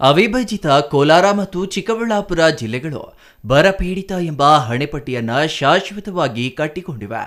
ಅವಿಭಜಿತ ಕೋಲಾರ ಮತ್ತು ಚಿಕ್ಕಬಳ್ಳಾಪುರ ಜಿಲ್ಲೆಗಳು ಬರಪೀಡಿತ ಎಂಬ ಹಣೆಪಟ್ಟಿಯನ್ನು ಶಾಶ್ವತವಾಗಿ ಕಟ್ಟಿಕೊಂಡಿವೆ.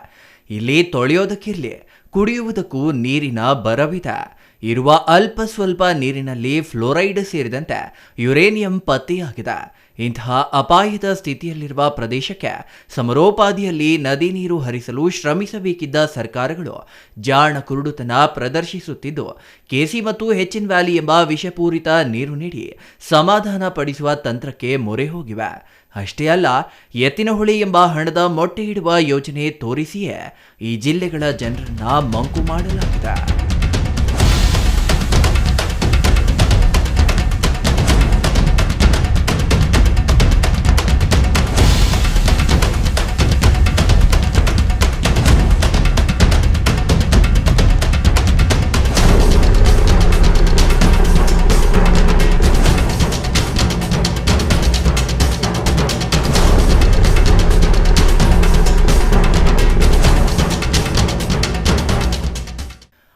ಇಲ್ಲಿ ತೊಳೆಯೋದಕ್ಕಿರಲಿ, ಕುಡಿಯುವುದಕ್ಕೂ ನೀರಿನ ಬರವಿದೆ. ಇರುವ ಅಲ್ಪ ಸ್ವಲ್ಪ ನೀರಿನಲ್ಲಿ ಫ್ಲೋರೈಡ್ ಸೇರಿದಂತೆ ಯುರೇನಿಯಂ ಪತ್ತೆಯಾಗಿದೆ. ಇಂತಹ ಅಪಾಯದ ಸ್ಥಿತಿಯಲ್ಲಿರುವ ಪ್ರದೇಶಕ್ಕೆ ಸಮರೋಪಾದಿಯಲ್ಲಿ ನದಿ ನೀರು ಹರಿಸಲು ಶ್ರಮಿಸಬೇಕಿದ್ದ ಸರ್ಕಾರಗಳು ಜಾಣ ಕುರುಡುತನ ಪ್ರದರ್ಶಿಸುತ್ತಿದ್ದು, ಕೆಸಿ ಮತ್ತು ಹೆಚ್ಚಿನ ವ್ಯಾಲಿ ಎಂಬ ವಿಷಪೂರಿತ ನೀರು ನೀಡಿ ಸಮಾಧಾನ ಪಡಿಸುವ ತಂತ್ರಕ್ಕೆ ಮೊರೆ ಹೋಗಿವೆ. ಅಷ್ಟೇ ಅಲ್ಲ ಎತ್ತಿನಹೊಳೆ ಎಂಬ ಹಣದ ಮೊಟ್ಟೆ ಇಡುವ ಯೋಜನೆ ತೋರಿಸಿಯೇ ಈ ಜಿಲ್ಲೆಗಳ ಜನರನ್ನ ಮಂಕು ಮಾಡಲಾಗಿದೆ.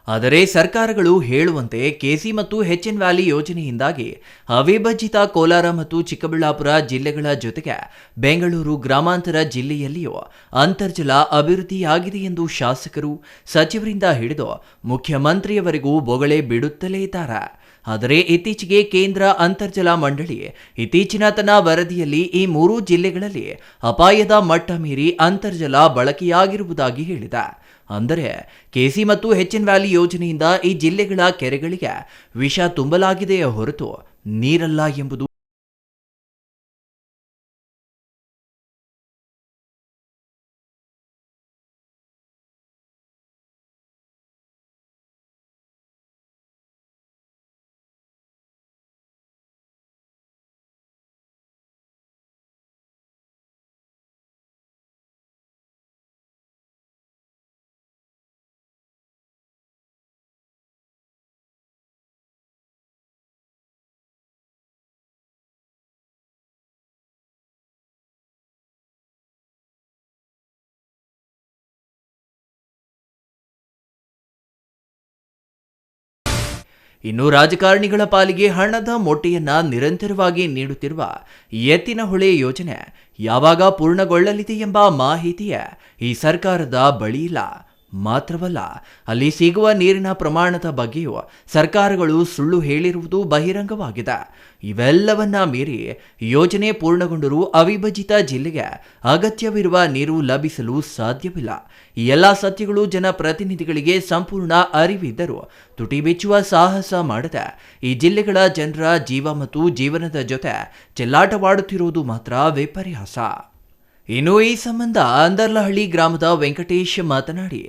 ಆದರೆ ಸರ್ಕಾರಗಳು ಹೇಳುವಂತೆ ಕೆಸಿ ಮತ್ತು ಎನ್ ವ್ಯಾಲಿ ಯೋಜನೆಯಿಂದಾಗಿ ಅವಿಭಜಿತ ಕೋಲಾರ ಮತ್ತು ಚಿಕ್ಕಬಳ್ಳಾಪುರ ಜಿಲ್ಲೆಗಳ ಜೊತೆಗೆ ಬೆಂಗಳೂರು ಗ್ರಾಮಾಂತರ ಜಿಲ್ಲೆಯಲ್ಲಿಯೂ ಅಂತರ್ಜಲ ಅಭಿವೃದ್ಧಿಯಾಗಿದೆ ಎಂದು ಶಾಸಕರು ಸಚಿವರಿಂದ ಹಿಡಿದು ಮುಖ್ಯಮಂತ್ರಿಯವರೆಗೂ ಬೊಗಳೆ ಬಿಡುತ್ತಲೇ ಇದ್ದಾರೆ. ಆದರೆ ಇತ್ತೀಚೆಗೆ ಕೇಂದ್ರ ಅಂತರ್ಜಲ ಮಂಡಳಿ ಇತ್ತೀಚಿನ ತನ್ನ ವರದಿಯಲ್ಲಿ ಈ ಮೂರು ಜಿಲ್ಲೆಗಳಲ್ಲಿ ಅಪಾಯದ ಮಟ್ಟ ಮೀರಿ ಅಂತರ್ಜಲ ಬಳಕೆಯಾಗಿರುವುದಾಗಿ ಹೇಳಿದೆ. ಅಂದರೆ ಕೆಸಿ ಮತ್ತು ಎನ್ ವ್ಯಾಲಿ ಯೋಜನೆಯಿಂದ ಈ ಜಿಲ್ಲೆಗಳ ಕೆರೆಗಳಿಗೆ ವಿಷ ತುಂಬಲಾಗಿದೆಯೇ ಹೊರತು ನೀರಲ್ಲ ಎಂಬುದು ಇನ್ನು ರಾಜಕಾರಣಿಗಳ ಪಾಲಿಗೆ ಹಣದ ಮೊಟ್ಟೆಯನ್ನ ನಿರಂತರವಾಗಿ ನೀಡುತ್ತಿರುವ ಎತ್ತಿನಹೊಳೆ ಯೋಜನೆ ಯಾವಾಗ ಪೂರ್ಣಗೊಳ್ಳಲಿದೆ ಎಂಬ ಮಾಹಿತಿಯ ಈ ಸರ್ಕಾರದ ಬಳಿ ಮಾತ್ರವಲ್ಲ, ಅಲ್ಲಿ ಸಿಗುವ ನೀರಿನ ಪ್ರಮಾಣದ ಬಗ್ಗೆಯೂ ಸರ್ಕಾರಗಳು ಸುಳ್ಳು ಹೇಳಿರುವುದು ಬಹಿರಂಗವಾಗಿದೆ. ಇವೆಲ್ಲವನ್ನ ಮೀರಿ ಯೋಜನೆ ಪೂರ್ಣಗೊಂಡರೂ ಅವಿಭಜಿತ ಜಿಲ್ಲೆಗೆ ಅಗತ್ಯವಿರುವ ನೀರು ಲಭಿಸಲು ಸಾಧ್ಯವಿಲ್ಲ. ಈ ಎಲ್ಲ ಸತ್ಯಗಳು ಜನಪ್ರತಿನಿಧಿಗಳಿಗೆ ಸಂಪೂರ್ಣ ಅರಿವಿದ್ದರೂ ತುಟಿ ಬಿಚ್ಚುವ ಸಾಹಸ ಮಾಡದೆ ಈ ಜಿಲ್ಲೆಗಳ ಜನರ ಜೀವ ಮತ್ತು ಜೀವನದ ಜೊತೆ ಚೆಲ್ಲಾಟವಾಡುತ್ತಿರುವುದು ಮಾತ್ರ ವಿಪರ್ಯಾಸ. ಇನ್ನು ಈ ಸಂಬಂಧ ಅಂದರ್ಲಹಳ್ಳಿ ಗ್ರಾಮದ ವೆಂಕಟೇಶ್ ಮಾತನಾಡಿ,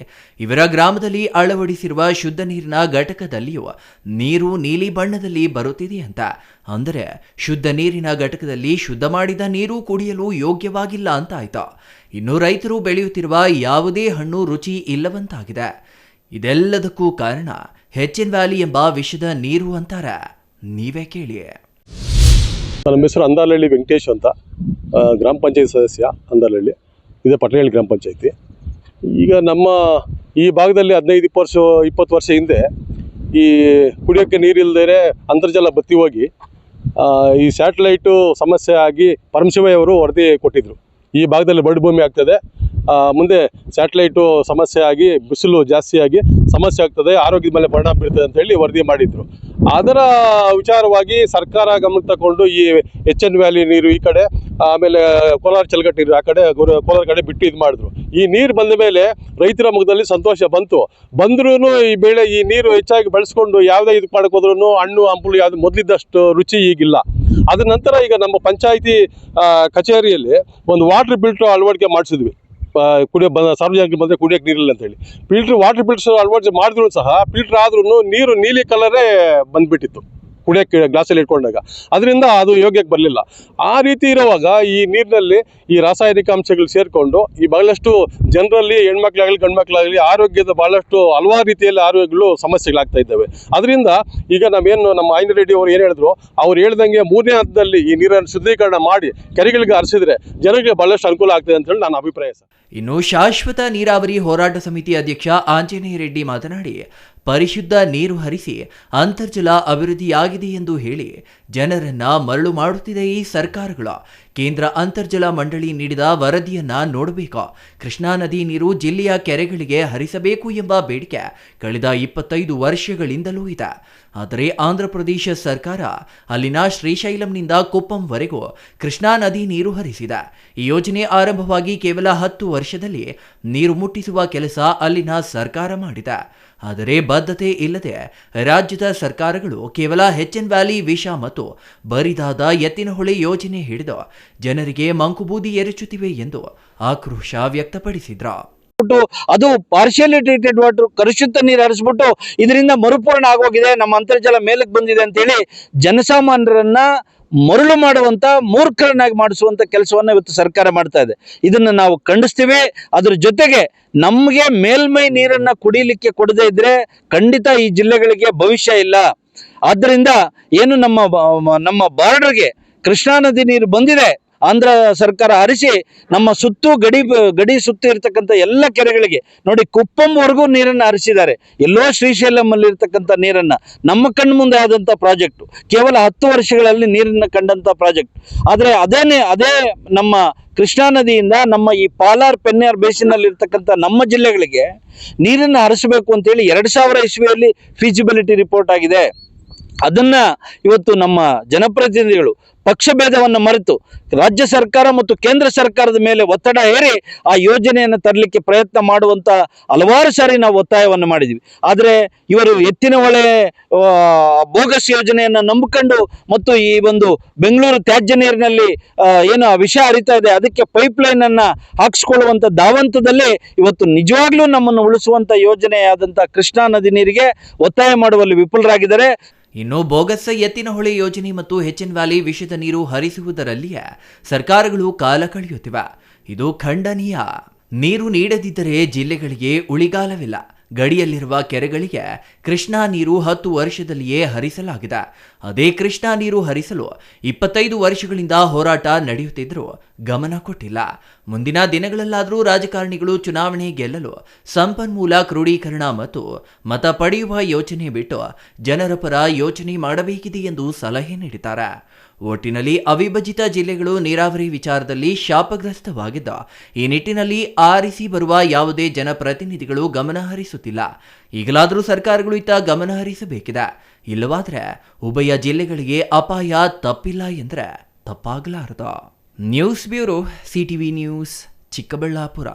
ಇವರ ಗ್ರಾಮದಲ್ಲಿ ಅಳವಡಿಸಿರುವ ಶುದ್ಧ ನೀರಿನ ಘಟಕದಲ್ಲಿಯೂ ನೀರು ನೀಲಿ ಬಣ್ಣದಲ್ಲಿ ಬರುತ್ತಿದೆ ಅಂತ. ಅಂದರೆ, ಶುದ್ಧ ನೀರಿನ ಘಟಕದಲ್ಲಿ ಶುದ್ಧ ಮಾಡಿದ ನೀರು ಕುಡಿಯಲು ಯೋಗ್ಯವಾಗಿಲ್ಲ ಅಂತ ಆಯ್ತು ಇನ್ನು ರೈತರು ಬೆಳೆಯುತ್ತಿರುವ ಯಾವುದೇ ಹಣ್ಣು ರುಚಿ ಇಲ್ಲವಂತಾಗಿದೆ. ಇದೆಲ್ಲದಕ್ಕೂ ಕಾರಣ ಹೆಚ್ಚಿನ ವ್ಯಾಲಿ ಎಂಬ ವಿಷದ ನೀರು ಅಂತಾರೆ. ನೀವೇ ಕೇಳಿ. ನಮ್ಮ ಹೆಸರು ಅಂದಾಲಹಳ್ಳಿ ವೆಂಕಟೇಶ್ ಅಂತ. ಗ್ರಾಮ ಪಂಚಾಯತ್ ಸದಸ್ಯ ಅಂದಲಹಳ್ಳಿ ಇದೆ ಪಟ್ಟಣಹಳ್ಳಿ ಗ್ರಾಮ ಪಂಚಾಯತಿ. ಈಗ ನಮ್ಮ ಈ ಭಾಗದಲ್ಲಿ ಹದಿನೈದು, ಇಪ್ಪತ್ತು ವರ್ಷ ಇಪ್ಪತ್ತು ವರ್ಷ ಹಿಂದೆ ಈ ಕುಡಿಯೋಕ್ಕೆ ನೀರಿಲ್ಲದೇ ಅಂತರ್ಜಲ ಬತ್ತಿ ಹೋಗಿ ಈ ಸ್ಯಾಟಲೈಟು ಸಮಸ್ಯೆ ಆಗಿ ಪರಮಶಿವಯ್ಯ ಅವರು ವರದಿ ಕೊಟ್ಟಿದ್ದರು ಈ ಭಾಗದಲ್ಲಿ ಬರಡು ಭೂಮಿ ಆಗ್ತದೆ ಮುಂದೆ ಸ್ಯಾಟಲೈಟು ಸಮಸ್ಯೆ ಆಗಿ, ಬಿಸಿಲು ಜಾಸ್ತಿಯಾಗಿ ಸಮಸ್ಯೆ ಆಗ್ತದೆ, ಆರೋಗ್ಯದ ಮೇಲೆ ಪರಿಣಾಮ ಬೀರ್ತದೆ ಅಂತ ಹೇಳಿ ವರದಿ ಮಾಡಿದ್ರು. ಅದರ ವಿಚಾರವಾಗಿ ಸರ್ಕಾರ ಗಮನಕ್ಕೆ ತಗೊಂಡು ಈ ಎಚ್ ಎನ್ ವ್ಯಾಲಿ ನೀರು ಈ ಕಡೆ, ಆಮೇಲೆ ಕೋಲಾರ ಚಲಗಟ್ಟಿ ಆ ಕಡೆ ಕೋಲಾರ ಕಡೆ ಬಿಟ್ಟು ಇದು ಮಾಡಿದ್ರು. ಈ ನೀರು ಬಂದ ಮೇಲೆ ರೈತರ ಮುಖದಲ್ಲಿ ಸಂತೋಷ ಬಂತು. ಬಂದ್ರೂ ಈ ಬೆಳೆ ಈ ನೀರು ಹೆಚ್ಚಾಗಿ ಬಳಸ್ಕೊಂಡು ಯಾವುದೇ ಇದು ಮಾಡಕ್ ಹೋದ್ರೂ ಹಣ್ಣು, ಹಂಪಲು ಯಾವ್ದು ಮೊದಲಿದ್ದಷ್ಟು ರುಚಿ ಈಗಿಲ್ಲ. ಅದ ನಂತರ ಈಗ ನಮ್ಮ ಪಂಚಾಯಿತಿ ಕಚೇರಿಯಲ್ಲಿ ಒಂದು ವಾಟರ್ ಬಿಲ್ಟು ಅಳವಡಿಕೆ ಮಾಡಿಸಿದ್ವಿ. ಕುಡಿಯೋ ಬಂದ ಸಾರ್ವಜನಿಕ ಬಂದರೆ ಕುಡಿಯೋಕೆ ನೀರಿಲ್ಲ ಅಂತೇಳಿ ಫಿಲ್ಟ್ರ್, ವಾಟರ್ ಫಿಲ್ಟರ್ ಅಳವಡಿಕೆ ಮಾಡಿದ್ರು ಸಹ, ಫಿಲ್ಟ್ರ್ ಆದ್ರೂ ನೀರು, ನೀಲಿ ಕಲರೇ ಬಂದ್ಬಿಟ್ಟಿತ್ತು. ಕುಡಿಯೋಕ್ಕೆ ಗ್ಲಾಸಲ್ಲಿ ಇಟ್ಕೊಂಡಾಗ. ಅದರಿಂದ ಅದು ಯೋಗ್ಯಕ್ಕೆ ಬರಲಿಲ್ಲ. ಆ ರೀತಿ ಇರುವಾಗ ಈ ನೀರಿನಲ್ಲಿ ಈ ರಾಸಾಯನಿಕ ಅಂಶಗಳು ಸೇರಿಕೊಂಡು ಈ ಬಹಳಷ್ಟು ಜನರಲ್ಲಿ ಹೆಣ್ಮಕ್ಳಾಗಲಿ, ಗಂಡ್ಮಕ್ಳಾಗಲಿ ಆರೋಗ್ಯದ ಬಹಳಷ್ಟು ಹಲವಾರು ರೀತಿಯಲ್ಲಿ ಆರೋಗ್ಯಗಳು ಸಮಸ್ಯೆಗಳಾಗ್ತಾ ಇದ್ದಾವೆ. ಅದರಿಂದ ಈಗ ನಾವೇನು ನಮ್ಮ ಆಯ್ನ ರೆಡ್ಡಿ ಅವರು ಏನು ಹೇಳಿದ್ರು, ಅವ್ರು ಹೇಳ್ದಂಗೆ ಮೂರನೇ ಹಂತದಲ್ಲಿ ಈ ನೀರನ್ನು ಶುದ್ಧೀಕರಣ ಮಾಡಿ ಕೆರೆಗಳಿಗೆ ಹರಿಸಿದ್ರೆ ಜನರಿಗೆ ಬಹಳಷ್ಟು ಅನುಕೂಲ ಆಗ್ತದೆ ಅಂತ ಹೇಳಿ ನನ್ನ ಅಭಿಪ್ರಾಯ ಸರ್. ಇನ್ನು ಶಾಶ್ವತ ನೀರಾವರಿ ಹೋರಾಟ ಸಮಿತಿ ಅಧ್ಯಕ್ಷ ಆಂಜನೇಯ ರೆಡ್ಡಿ ಮಾತನಾಡಿ ಪರಿಶುದ್ಧ ನೀರು ಹರಿಸಿ ಅಂತರ್ಜಲ ಅಭಿವೃದ್ಧಿಯಾಗಿದೆ ಎಂದು ಹೇಳಿ ಜನರನ್ನ ಮರಳು ಮಾಡುತ್ತಿದೆ ಈ ಸರ್ಕಾರಗಳು. ಕೇಂದ್ರ ಅಂತರ್ಜಲ ಮಂಡಳಿ ನೀಡಿದ ವರದಿಯನ್ನ ನೋಡಬೇಕು. ಕೃಷ್ಣಾ ನದಿ ನೀರು ಜಿಲ್ಲೆಯ ಕೆರೆಗಳಿಗೆ ಹರಿಸಬೇಕು ಎಂಬ ಬೇಡಿಕೆ ಕಳೆದ ಇಪ್ಪತ್ತೈದು ವರ್ಷಗಳಿಂದಲೂ ಇದೆ. ಆದರೆ ಆಂಧ್ರಪ್ರದೇಶ ಸರ್ಕಾರ ಅಲ್ಲಿನ ಶ್ರೀಶೈಲಂನಿಂದ ಕೊಪ್ಪಂವರೆಗೂ ಕೃಷ್ಣಾ ನದಿ ನೀರು ಹರಿಸಿದೆ. ಈ ಯೋಜನೆ ಆರಂಭವಾಗಿ ಕೇವಲ ಹತ್ತು ವರ್ಷದಲ್ಲಿ ನೀರು ಮುಟ್ಟಿಸುವ ಕೆಲಸ ಅಲ್ಲಿನ ಸರ್ಕಾರ ಮಾಡಿದೆ. ಆದರೆ ಬದ್ಧತೆ ಇಲ್ಲದೆ ರಾಜ್ಯದ ಸರ್ಕಾರಗಳು ಕೇವಲ ಎನ್ ವ್ಯಾಲಿ ವಿಷ ಮತ್ತು ಬರಿದಾದ ಎತ್ತಿನಹೊಳೆ ಯೋಜನೆ ಹಿಡಿದು ಜನರಿಗೆ ಮಂಕುಬೂದಿ ಎರಚುತ್ತಿವೆ ಎಂದು ಆಕ್ರೋಶ ವ್ಯಕ್ತಪಡಿಸಿದ್ರ. ಅದು ಪಾರ್ಷಿಯಲಿ ಟ್ರೀಟೆಡ್ ವಾಟರ್ ಕಲುಷಿತ ನೀರು ಹರಿಸ್ಬಿಟ್ಟು ಇದರಿಂದ ಮರುಪೂರ್ಣ ಆಗೋಗಿದೆ, ನಮ್ಮ ಅಂತರ್ಜಲ ಮೇಲಕ್ಕೆ ಬಂದಿದೆ ಅಂತೇಳಿ ಜನಸಾಮಾನ್ಯರನ್ನ ಮರಳು ಮಾಡುವಂತ ಮೂರ್ಖರನ್ನಾಗಿ ಮಾಡಿಸುವಂತ ಕೆಲಸವನ್ನ ಇವತ್ತು ಸರ್ಕಾರ ಮಾಡ್ತಾ ಇದೆ. ಇದನ್ನ ನಾವು ಖಂಡಿಸ್ತೀವಿ. ಅದ್ರ ಜೊತೆಗೆ ನಮಗೆ ಮೇಲ್ಮೈ ನೀರನ್ನ ಕುಡಿಲಿಕ್ಕೆ ಕೊಡದೇ ಇದ್ರೆ ಖಂಡಿತ ಈ ಜಿಲ್ಲೆಗಳಿಗೆ ಭವಿಷ್ಯ ಇಲ್ಲ. ಆದ್ರಿಂದ ಏನು ನಮ್ಮ ನಮ್ಮ ಬಾರ್ಡರ್ಗೆ ಕೃಷ್ಣಾ ನದಿ ನೀರು ಬಂದಿದೆ. ಆಂಧ್ರ ಸರ್ಕಾರ ಹರಿಸಿ ನಮ್ಮ ಸುತ್ತು ಗಡಿ ಗಡಿ ಸುತ್ತ ಇರ್ತಕ್ಕಂಥ ಎಲ್ಲ ಕೆರೆಗಳಿಗೆ ನೋಡಿ ಕುಪ್ಪಂವರೆಗೂ ನೀರನ್ನು ಹರಿಸಿದ್ದಾರೆ. ಎಲ್ಲೋ ಶ್ರೀಶೈಲಂ ಅಲ್ಲಿ ಇರ್ತಕ್ಕಂಥ ನೀರನ್ನ, ನಮ್ಮ ಕಣ್ಣು ಮುಂದೆ ಆದಂಥ ಪ್ರಾಜೆಕ್ಟ್, ಕೇವಲ ಹತ್ತು ವರ್ಷಗಳಲ್ಲಿ ನೀರನ್ನು ಕಂಡಂಥ ಪ್ರಾಜೆಕ್ಟ್. ಆದರೆ ಅದೇನೇ, ಅದೇ ನಮ್ಮ ಕೃಷ್ಣಾ ನದಿಯಿಂದ ನಮ್ಮ ಈ ಪಾಲಾರ್ ಪೆನ್ಯಾರ್ ಬೇಸಿನಲ್ಲಿ ಇರ್ತಕ್ಕಂಥ ನಮ್ಮ ಜಿಲ್ಲೆಗಳಿಗೆ ನೀರನ್ನು ಹರಿಸಬೇಕು ಅಂತೇಳಿ ಎರಡು ಸಾವಿರ ಇಸ್ವಿಯಲ್ಲಿ ಫೀಸಿಬಿಲಿಟಿ ರಿಪೋರ್ಟ್ ಆಗಿದೆ. ಅದನ್ನ ಇವತ್ತು ನಮ್ಮ ಜನಪ್ರತಿನಿಧಿಗಳು ಪಕ್ಷ ಭೇದವನ್ನು ಮರೆತು ರಾಜ್ಯ ಸರ್ಕಾರ ಮತ್ತು ಕೇಂದ್ರ ಸರ್ಕಾರದ ಮೇಲೆ ಒತ್ತಡ ಹೇರಿ ಆ ಯೋಜನೆಯನ್ನು ತರಲಿಕ್ಕೆ ಪ್ರಯತ್ನ ಮಾಡುವಂತ ಹಲವಾರು ಸಾರಿ ನಾವು ಒತ್ತಾಯವನ್ನು ಮಾಡಿದ್ವಿ. ಆದರೆ ಇವರು ಎತ್ತಿನ ಹೊಳೆ ಬೋಗಸ್ ಯೋಜನೆಯನ್ನು ನಂಬಿಕೊಂಡು ಮತ್ತು ಈ ಒಂದು ಬೆಂಗಳೂರು ತ್ಯಾಜ್ಯ ನೀರಿನಲ್ಲಿ ಏನು ವಿಷ ಹರಿತಾ ಇದೆ, ಅದಕ್ಕೆ ಪೈಪ್ ಲೈನ್ ಅನ್ನ ಹಾಕಿಸ್ಕೊಳ್ಳುವಂತ ದಾವಂತದಲ್ಲಿ ಇವತ್ತು ನಿಜವಾಗ್ಲೂ ನಮ್ಮನ್ನು ಉಳಿಸುವಂತ ಯೋಜನೆಯಾದಂತ ಕೃಷ್ಣಾ ನದಿ ನೀರಿಗೆ ಒತ್ತಾಯ ಮಾಡುವಲ್ಲಿ ವಿಫಲರಾಗಿದ್ದಾರೆ. ಇನ್ನು ಬೋಗಸ್ ಎತ್ತಿನಹೊಳೆ ಯೋಜನೆ ಮತ್ತು ಹೆಚ್ಚಿನ ವ್ಯಾಲಿ ವಿಷದ ನೀರು ಹರಿಸುವುದರಲ್ಲಿಯೇ ಸರ್ಕಾರಗಳು ಕಾಲ ಕಳೆಯುತ್ತಿವೆ. ಇದು ಖಂಡನೀಯ. ನೀರು ನೀಡದಿದ್ದರೆ ಜಿಲ್ಲೆಗಳಿಗೆ ಉಳಿಗಾಲವಿಲ್ಲ. ಗಡಿಯಲ್ಲಿರುವ ಕೆರೆಗಳಿಗೆ ಕೃಷ್ಣಾ ನೀರು ಹತ್ತು ವರ್ಷದಲ್ಲಿಯೇ ಹರಿಸಲಾಗಿದೆ. ಅದೇ ಕೃಷ್ಣಾ ನೀರು ಹರಿಸಲು ಇಪ್ಪತ್ತೈದು ವರ್ಷಗಳಿಂದ ಹೋರಾಟ ನಡೆಯುತ್ತಿದ್ದರೂ ಗಮನ ಕೊಟ್ಟಿಲ್ಲ. ಮುಂದಿನ ದಿನಗಳಲ್ಲಾದರೂ ರಾಜಕಾರಣಿಗಳು ಚುನಾವಣೆ ಗೆಲ್ಲಲು ಸಂಪನ್ಮೂಲ ಕ್ರೋಢೀಕರಣ ಮತ್ತು ಮತ ಪಡೆಯುವ ಯೋಚನೆ ಬಿಟ್ಟು ಜನರ ಪರ ಯೋಚನೆ ಮಾಡಬೇಕಿದೆ ಎಂದು ಸಲಹೆ ನೀಡಿದ್ದಾರೆ. ಒಟ್ಟಿನಲ್ಲಿ ಅವಿಭಜಿತ ಜಿಲ್ಲೆಗಳು ನೀರಾವರಿ ವಿಚಾರದಲ್ಲಿ ಶಾಪಗ್ರಸ್ತವಾಗಿದ್ದ. ಈ ನಿಟ್ಟಿನಲ್ಲಿ ಆರಿಸಿ ಬರುವ ಯಾವುದೇ ಜನಪ್ರತಿನಿಧಿಗಳು ಗಮನಹರಿಸುತ್ತಿಲ್ಲ ಈಗಲಾದರೂ ಸರ್ಕಾರಗಳು ಇತ್ತ ಗಮನಹರಿಸಬೇಕಿದೆ ಇಲ್ಲವಾದರೆ ಉಭಯ ಜಿಲ್ಲೆಗಳಿಗೆ ಅಪಾಯ ತಪ್ಪಿಲ್ಲ ಎಂದರೆ ತಪ್ಪಾಗಲಾರದು. News bureau CTV news Chikkaballapur.